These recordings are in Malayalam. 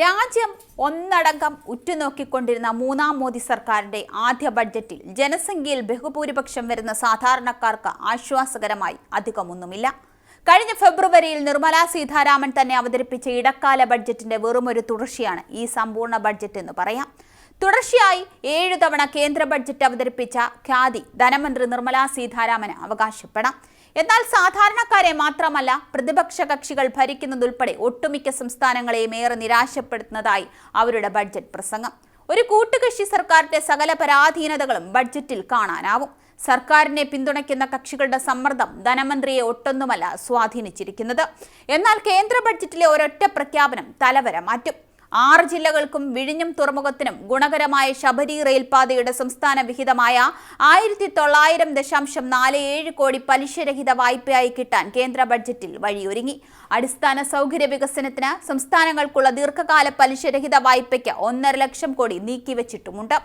രാജ്യം ഒന്നടങ്കം ഉറ്റുനോക്കിക്കൊണ്ടിരുന്ന മൂന്നാം മോദി സർക്കാരിന്റെ ആദ്യ ബഡ്ജറ്റിൽ ജനസംഖ്യയിൽ ബഹുഭൂരിപക്ഷം വരുന്ന സാധാരണക്കാർക്ക് ആശ്വാസകരമായി അധികമൊന്നുമില്ല. കഴിഞ്ഞ ഫെബ്രുവരിയിൽ നിർമ്മല സീതാരാമൻ തന്നെ അവതരിപ്പിച്ച ഇടക്കാല ബഡ്ജറ്റിന്റെ വെറുമൊരു തുടർച്ചയാണ് ഈ സമ്പൂർണ ബഡ്ജറ്റ് എന്ന് പറയാം. തുടർച്ചയായി ഏഴു തവണ കേന്ദ്ര ബഡ്ജറ്റ് അവതരിപ്പിച്ച ഖ്യാതി ധനമന്ത്രി നിർമ്മല സീതാരാമന് അവകാശപ്പെടാം. എന്നാൽ സാധാരണക്കാരെ മാത്രമല്ല പ്രതിപക്ഷ കക്ഷികൾ ഭരിക്കുന്നതുൾപ്പെടെ ഒട്ടുമിക്ക സംസ്ഥാനങ്ങളെയും ഏറെ നിരാശപ്പെടുത്തുന്നതായി അവരുടെ ബഡ്ജറ്റ് പ്രസംഗം. ഒരു കൂട്ടുകക്ഷി സർക്കാരിന്റെ സകല പരാധീനതകളും ബഡ്ജറ്റിൽ കാണാനാവും. സർക്കാരിനെ പിന്തുണയ്ക്കുന്ന കക്ഷികളുടെ സമ്മർദ്ദം ധനമന്ത്രിയെ ഒട്ടൊന്നുമല്ല സ്വാധീനിച്ചിരിക്കുന്നത്. എന്നാൽ കേന്ദ്ര ബഡ്ജറ്റിലെ ഒരൊറ്റ പ്രഖ്യാപനം തലവര മാറ്റും. ആറ് ജില്ലകൾക്കും വിഴിഞ്ഞം തുറമുഖത്തിനും ഗുണകരമായ ശബരി റെയിൽപാതയുടെ സംസ്ഥാന വിഹിതമായ ആയിരത്തി തൊള്ളായിരം ദശാംശം നാല് ഏഴ് കോടി പലിശരഹിത വായ്പയായി കിട്ടാൻ കേന്ദ്ര ബഡ്ജറ്റിൽ വഴിയൊരുങ്ങി. അടിസ്ഥാന സൗകര്യ വികസനത്തിന് സംസ്ഥാനങ്ങൾക്കുള്ള ദീർഘകാല പലിശരഹിത വായ്പയ്ക്ക് ഒന്നര ലക്ഷം കോടി നീക്കിവച്ചിട്ടുമുണ്ട്.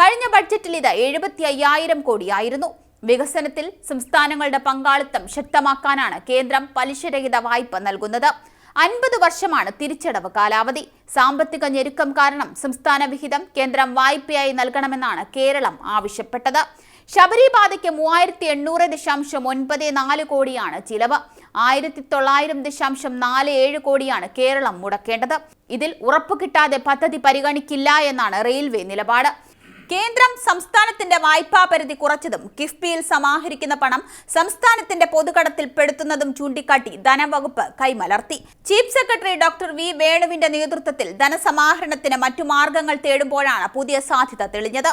കഴിഞ്ഞ ബഡ്ജറ്റിൽ ഇത് എഴുപത്തി അയ്യായിരം കോടിയായിരുന്നു. വികസനത്തിൽ സംസ്ഥാനങ്ങളുടെ പങ്കാളിത്തം ശക്തമാക്കാനാണ് കേന്ദ്രം പലിശരഹിത വായ്പ നൽകുന്നത്. അൻപത് വർഷമാണ് തിരിച്ചടവ് കാലാവധി. സാമ്പത്തിക ഞെരുക്കം കാരണം സംസ്ഥാന വിഹിതം കേന്ദ്രം വായ്പയായി നൽകണമെന്നാണ് കേരളം ആവശ്യപ്പെട്ടത്. ശബരിപാതയ്ക്ക് മൂവായിരത്തി എണ്ണൂറ് ദശാംശം ഒൻപത് നാല് കോടിയാണ് ചിലവ്. ആയിരത്തി തൊള്ളായിരം ദശാംശം നാല് ഏഴ് കോടിയാണ് കേരളം മുടക്കേണ്ടത്. ഇതിൽ ഉറപ്പ് കിട്ടാതെ പദ്ധതി പരിഗണിക്കില്ല എന്നാണ് റെയിൽവേ നിലപാട്. കേന്ദ്രം സംസ്ഥാനത്തിന്റെ വായ്പാ പരിധി കുറച്ചതും കിഫ്ബിയിൽ സമാഹരിക്കുന്ന പണം സംസ്ഥാനത്തിന്റെ പൊതുകടത്തിൽ പെടുത്തുന്നതും ചൂണ്ടിക്കാട്ടി ധനവകുപ്പ് കൈമലർത്തി. ചീഫ് സെക്രട്ടറി ഡോക്ടർ വി വേണുവിന്റെ നേതൃത്വത്തിൽ ധനസമാഹരണത്തിന് മറ്റു മാർഗങ്ങൾ തേടുമ്പോഴാണ് പുതിയ സാധ്യത തെളിഞ്ഞത്.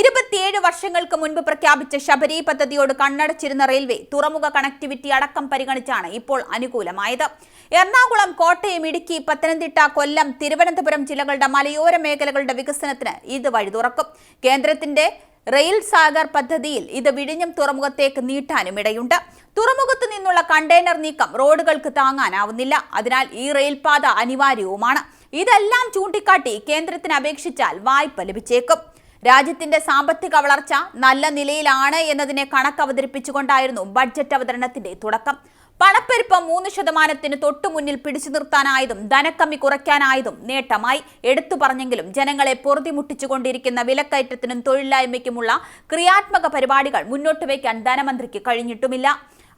ഇരുപത്തിയേഴ് വർഷങ്ങൾക്ക് മുൻപ് പ്രഖ്യാപിച്ച ശബരി പദ്ധതിയോട് കണ്ണടച്ചിരുന്ന റെയിൽവേ തുറമുഖ കണക്ടിവിറ്റി അടക്കം പരിഗണിച്ചാണ് ഇപ്പോൾ അനുകൂലമായത്. എറണാകുളം കോട്ടയം ഇടുക്കി പത്തനംതിട്ട കൊല്ലം തിരുവനന്തപുരം ജില്ലകളുടെ മലയോര മേഖലകളുടെ വികസനത്തിന് ഇത് വഴി തുറക്കും. കേന്ദ്രത്തിന്റെ റെയിൽ സാഗർ പദ്ധതിയിൽ ഇത് വിഴിഞ്ഞം തുറമുഖത്തേക്ക് നീട്ടാനും ഇടയുണ്ട്. തുറമുഖത്ത് നിന്നുള്ള കണ്ടെയ്നർ നീക്കം റോഡുകൾക്ക് താങ്ങാനാവുന്നില്ല. അതിനാൽ ഈ റെയിൽപാത അനിവാര്യവുമാണ്. ഇതെല്ലാം ചൂണ്ടിക്കാട്ടി കേന്ദ്രത്തിന് അപേക്ഷിച്ചാൽ വായ്പ ലഭിച്ചേക്കും. രാജ്യത്തിന്റെ സാമ്പത്തിക വളർച്ച നല്ല നിലയിലാണ് എന്നതിനെ കണക്ക് അവതരിപ്പിച്ചുകൊണ്ടായിരുന്നു ബഡ്ജറ്റ് അവതരണത്തിന്റെ തുടക്കം. പണപ്പെരുപ്പം മൂന്ന് ശതമാനത്തിന് തൊട്ടു മുന്നിൽ പിടിച്ചു നിർത്താനായതും ധനക്കമ്മി കുറയ്ക്കാനായതും നേട്ടമായി എടുത്തു പറഞ്ഞെങ്കിലും ജനങ്ങളെ പൊറുതിമുട്ടിച്ചുകൊണ്ടിരിക്കുന്ന വിലക്കയറ്റത്തിനും തൊഴിലില്ലായ്മയ്ക്കുമുള്ള ക്രിയാത്മക പരിപാടികൾ മുന്നോട്ട് വയ്ക്കാൻ ധനമന്ത്രിക്ക് കഴിഞ്ഞിട്ടുമില്ല.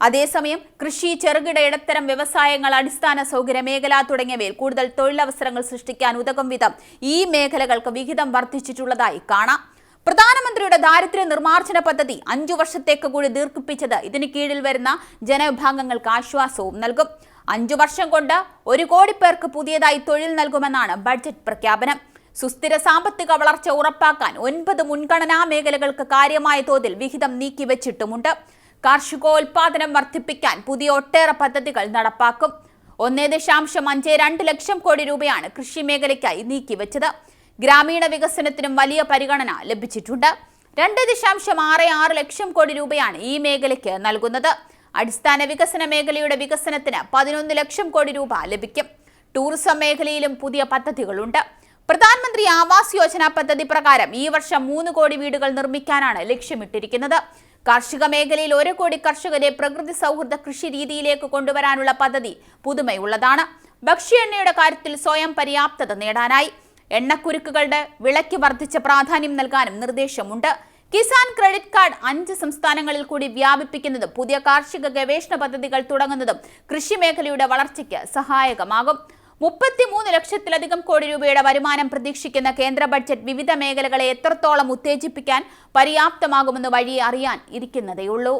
അതേസമയം കൃഷി ചെറുകിട ഇടത്തരം വ്യവസായങ്ങൾ അടിസ്ഥാന സൗകര്യ മേഖല തുടങ്ങിയവയിൽ കൂടുതൽ തൊഴിലവസരങ്ങൾ സൃഷ്ടിക്കാൻ ഉതകും വിധം ഈ മേഖലകൾക്ക് വിഹിതം വർദ്ധിച്ചിട്ടുള്ളതായി കാണാം. പ്രധാനമന്ത്രിയുടെ ദാരിദ്ര്യ നിർമ്മാർജന പദ്ധതി അഞ്ചു വർഷത്തേക്ക് കൂടി ദീർഘിപ്പിച്ചത് ഇതിന് കീഴിൽ വരുന്ന ജനവിഭാഗങ്ങൾക്ക് ആശ്വാസവും നൽകും. അഞ്ചു വർഷം കൊണ്ട് ഒരു കോടി പേർക്ക് പുതിയതായി തൊഴിൽ നൽകുമെന്നാണ് ബഡ്ജറ്റ് പ്രഖ്യാപനം. സുസ്ഥിര സാമ്പത്തിക വളർച്ച ഉറപ്പാക്കാൻ ഒൻപത് മുൻഗണനാ മേഖലകൾക്ക് കാര്യമായ തോതിൽ വിഹിതം നീക്കിവച്ചിട്ടുമുണ്ട്. കാർഷികോൽപാദനം വർദ്ധിപ്പിക്കാൻ പുതിയ ഒട്ടേറെ പദ്ധതികൾ നടപ്പാക്കും. ഒന്നേ ദശാംശം അഞ്ച് രണ്ട് ലക്ഷം കോടി രൂപയാണ് കൃഷി മേഖലയ്ക്കായി നീക്കിവെച്ചത്. ഗ്രാമീണ വികസനത്തിനും വലിയ പരിഗണന ലഭിച്ചിട്ടുണ്ട്. രണ്ട് ദശാംശം ആറ് ആറ് ലക്ഷം കോടി രൂപയാണ് ഈ മേഖലയ്ക്ക് നൽകുന്നത്. അടിസ്ഥാന വികസന മേഖലയുടെ വികസനത്തിന് പതിനൊന്ന് ലക്ഷം കോടി രൂപ ലഭിക്കും. ടൂറിസം മേഖലയിലും പുതിയ പദ്ധതികളുണ്ട്. പ്രധാനമന്ത്രി ആവാസ് യോജന പദ്ധതി പ്രകാരം ഈ വർഷം മൂന്ന് കോടി വീടുകൾ നിർമ്മിക്കാനാണ് ലക്ഷ്യമിട്ടിരിക്കുന്നത്. കാർഷിക മേഖലയിൽ ഒരു കോടി കർഷകരെ പ്രകൃതി സൗഹൃദ കൃഷി രീതിയിലേക്ക് കൊണ്ടുവരാനുള്ള പദ്ധതി പുതുമയുള്ളതാണ്. ഭക്ഷ്യ എണ്ണയുടെ കാര്യത്തിൽ സ്വയം പര്യാപ്തത നേടാനായി എണ്ണക്കുരുക്കുകളുടെ വിളയ്ക്ക് വർദ്ധിച്ച പ്രാധാന്യം നൽകാനും നിർദ്ദേശമുണ്ട്. കിസാൻ ക്രെഡിറ്റ് കാർഡ് അഞ്ച് സംസ്ഥാനങ്ങളിൽ കൂടി വ്യാപിപ്പിക്കുന്നതും പുതിയ കാർഷിക ഗവേഷണ പദ്ധതികൾ തുടങ്ങുന്നതും കൃഷി മേഖലയുടെ വളർച്ചയ്ക്ക് സഹായകമാകും. മുപ്പത്തിമൂന്ന് ലക്ഷത്തിലധികം കോടി രൂപയുടെ വരുമാനം പ്രതീക്ഷിക്കുന്ന കേന്ദ്ര ബഡ്ജറ്റ് വിവിധ മേഖലകളെ എത്രത്തോളം ഉത്തേജിപ്പിക്കാൻ പര്യാപ്തമാകുമെന്ന് വഴി അറിയാൻ ഇരിക്കുന്നതേയുള്ളൂ.